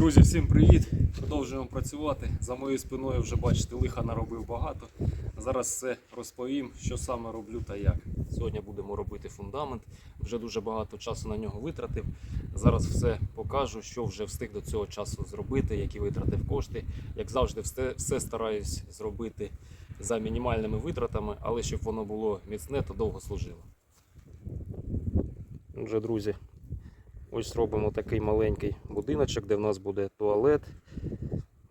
Друзі, всім привіт! Продовжуємо працювати. За моєю спиною вже бачите, лиха наробив багато. Зараз все розповім, що саме роблю та як. Сьогодні будемо робити фундамент. Вже дуже багато часу на нього витратив. Зараз все покажу, що вже встиг до цього часу зробити, які витратив кошти. Як завжди, все, все стараюсь зробити за мінімальними витратами, але щоб воно було міцне, то довго служило. Отже, друзі, Ось робимо такий маленький будиночок, де в нас буде туалет,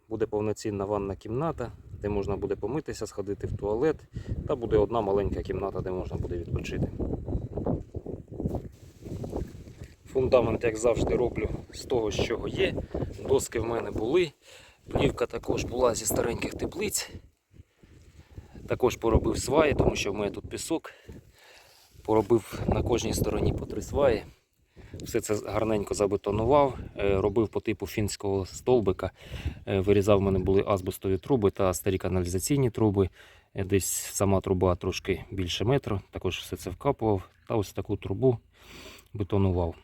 буде повноцінна ванна кімната, де можна буде помитися, сходити в туалет, та буде одна маленька кімната, де можна буде відпочити. Фундамент, як завжди, роблю з того, з чого є. Доски в мене були. Плівка також була зі стареньких теплиць. Також поробив сваї, тому що в мене тут пісок. Поробив на кожній стороні по три сваї. Все це гарненько забетонував, е, робив по типу фінського столбика. Е, Вирізав в мене були азбестові труби та старі каналізаційні труби. Е, Десь сама труба трошки більше метра. Також все це вкапував та ось таку трубу бетонував.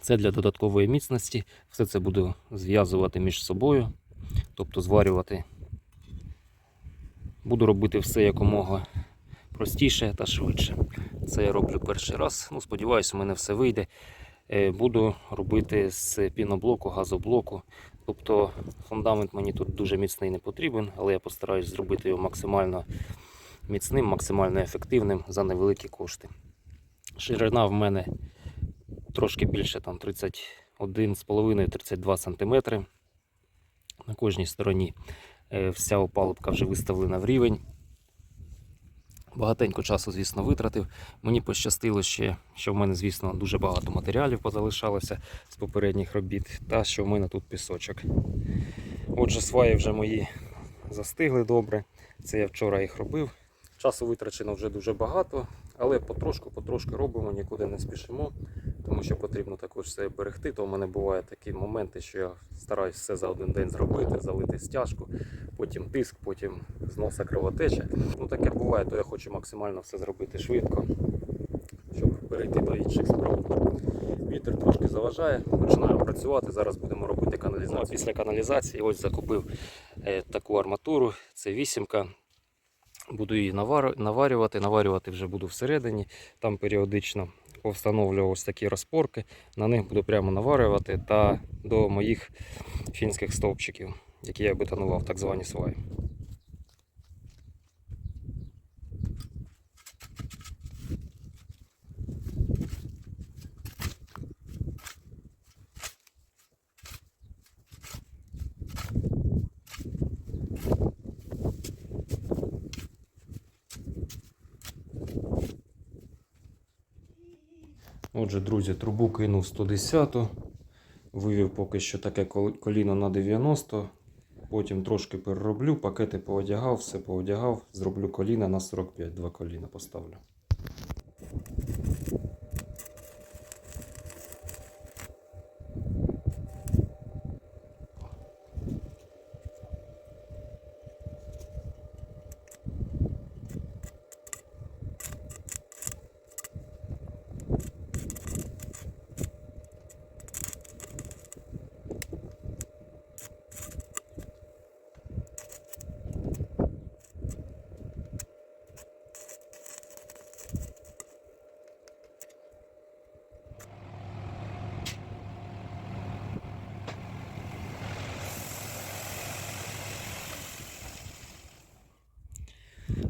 Це для додаткової міцності. Все це буду зв'язувати між собою, тобто зварювати. Буду робити все якомога простіше та швидше. Це я роблю перший раз. Ну, сподіваюся, у мене все вийде. Е, Буду робити з піноблоку, газоблоку. Тобто фундамент мені тут дуже міцний не потрібен, але я постараюсь зробити його максимально міцним, максимально ефективним за невеликі кошти. Ширина в мене трошки більше там 31,5-32 см. На кожній стороні е, вся опалубка вже виставлена в рівень. Багатенько часу, звісно, витратив. Мені пощастило ще, що в мене, звісно, дуже багато матеріалів позалишалося з попередніх робіт, та що в мене тут пісочок. Отже, сваї вже мої застигли добре. Це я вчора їх робив. Часу витрачено вже дуже багато, але потрошку-потрошки робимо, нікуди не спішимо, тому що потрібно також все берегти. То в мене бувають такі моменти, що я стараюсь все за один день зробити, залити стяжку, потім тиск, потім з носа кровотеча. Ну таке буває, то я хочу максимально все зробити швидко, щоб перейти до інших справ. Вітер трошки заважає, починаємо працювати. Зараз будемо робити каналізацію. Ну, після каналізації ось закупив е, таку арматуру, це вісімка. Буду її наварювати. Наварювати вже буду всередині. Там періодично повстановлював ось такі розпорки. На них буду прямо наварювати та до моїх фінських стовпчиків, які я бетонував, так звані сваї. Отже, друзі, трубу кинув 110, вивів поки що таке коліно на 90, потім трошки перероблю, пакети поодягав, все поодягав, зроблю коліна на 45, два коліна поставлю.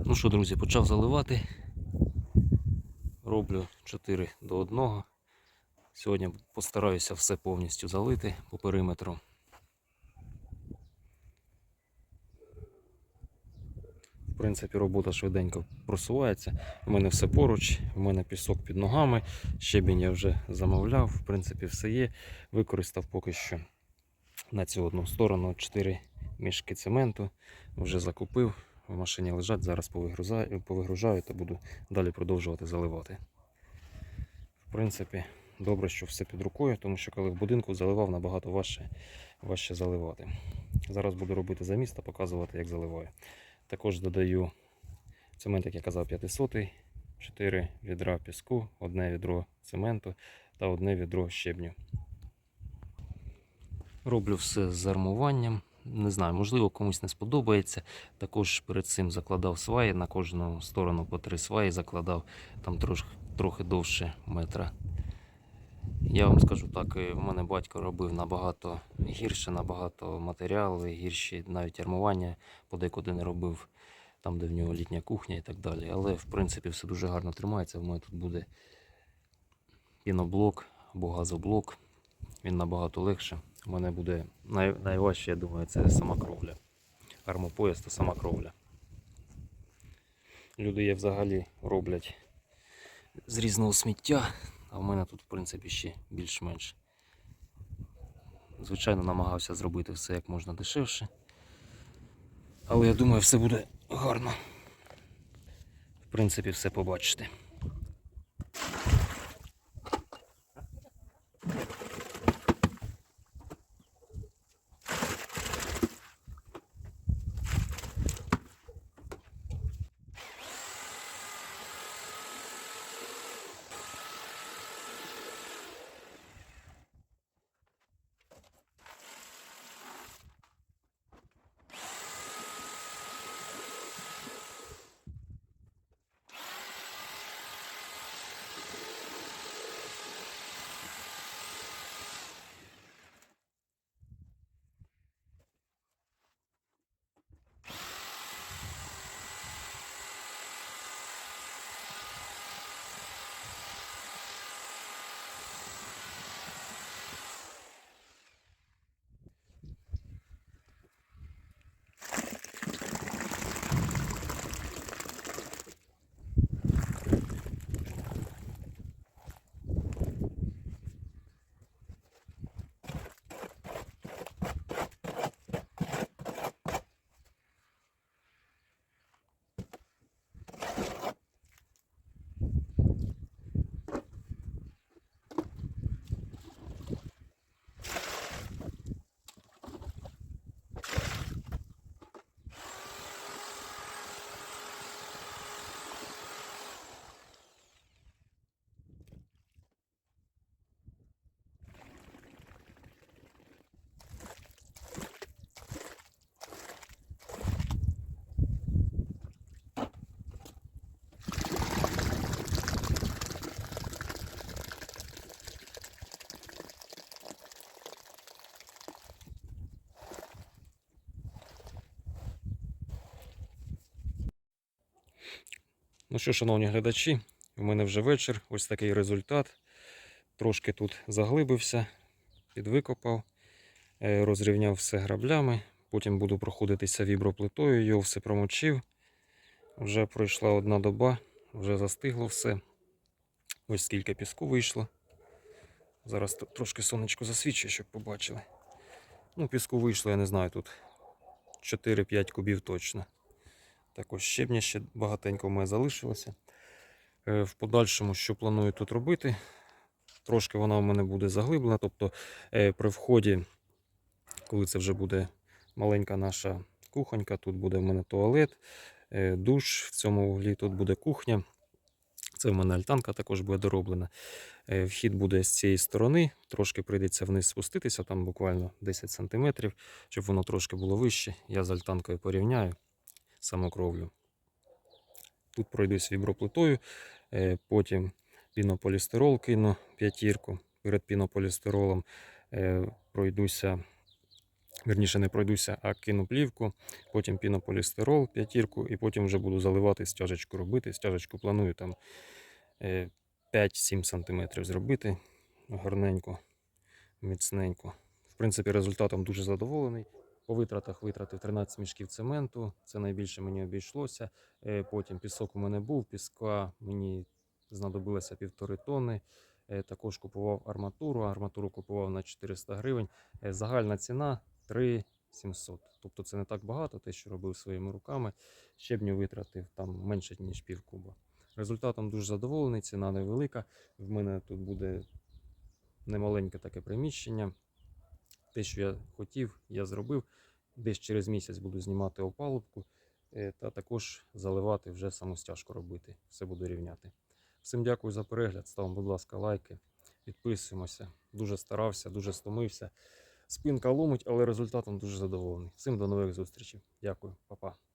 Ну що, друзі, почав заливати. Роблю 4 до 1. Сьогодні постараюся все повністю залити по периметру. В принципі, робота швиденько просувається. У мене все поруч, у мене пісок під ногами, щебінь я вже замовляв, в принципі, все є. Використав поки що на цю одну сторону 4 мішки цементу. Вже закупив, в машині лежать, зараз повигрузаю, повигружаю та буду далі продовжувати заливати. В принципі, добре, що все під рукою, тому що коли в будинку заливав, набагато важче, важче заливати. Зараз буду робити заміст та показувати, як заливаю. Також додаю цемент, як я казав, 500, 4 відра піску, одне відро цементу та одне відро щебню. Роблю все з армуванням. Не знаю, можливо, комусь не сподобається. Також перед цим закладав сваї на кожну сторону по три сваї закладав, там трош, трохи довше метра. Я вам скажу так, е, в мене батько робив набагато гірше, набагато матеріали, гірші навіть армування подекуди не робив, там, де в нього літня кухня і так далі. Але в принципі все дуже гарно тримається. В мене тут буде піноблок або газоблок. Він набагато легше. У мене буде най, найважче, я думаю, це сама кровля. Армопояс та сама кровля. Люди є взагалі роблять з різного сміття, а в мене тут, в принципі, ще більш-менш. Звичайно, намагався зробити все як можна дешевше. Але я думаю, все буде гарно. В принципі, все побачите. Ну що, шановні глядачі, у мене вже вечір. Ось такий результат. Трошки тут заглибився, підвикопав, е, розрівняв все граблями. Потім буду проходитися віброплитою, його все промочив. Вже пройшла одна доба, вже застигло все. Ось скільки піску вийшло. Зараз трошки сонечко засвічує, щоб побачили. Ну, піску вийшло, я не знаю, тут 4-5 кубів точно. Також щебня ще багатенько в мене залишилося. Е, В подальшому, що планую тут робити, трошки вона в мене буде заглиблена. Тобто е, при вході, коли це вже буде маленька наша кухонька, тут буде в мене туалет, е, душ, в цьому углі тут буде кухня. Це в мене альтанка також буде дороблена. Вхід буде з цієї сторони, трошки прийдеться вниз спуститися, там буквально 10 см, щоб воно трошки було вище. Я з альтанкою порівняю самокровлю. Тут пройдусь віброплитою, е, потім пінополістирол кину п'ятірку. Перед пінополістиролом е, пройдуся, верніше не пройдуся, а кину плівку, потім пінополістирол п'ятірку, і потім вже буду заливати стяжечку робити. Стяжечку планую там е, 5-7 см зробити гарненько, міцненько. В принципі, результатом дуже задоволений. По витратах витратив 13 мішків цементу. Це найбільше мені обійшлося. Е, Потім пісок у мене був, піска мені знадобилося півтори тонни. Е, Також купував арматуру. Арматуру купував на 400 гривень. Е, Загальна ціна 3700. Тобто це не так багато, те, що робив своїми руками. Щебню витратив там менше, ніж пів куба. Результатом дуже задоволений, ціна невелика. В мене тут буде немаленьке таке приміщення. Те, що я хотів, я зробив. Десь через місяць буду знімати опалубку е, та також заливати вже самостяжку робити. Все буду рівняти. Всім дякую за перегляд. Ставимо, будь ласка, лайки, підписуємося. Дуже старався, дуже стомився. Спинка ломить, але результатом дуже задоволений. Всім до нових зустрічей. Дякую, па-па.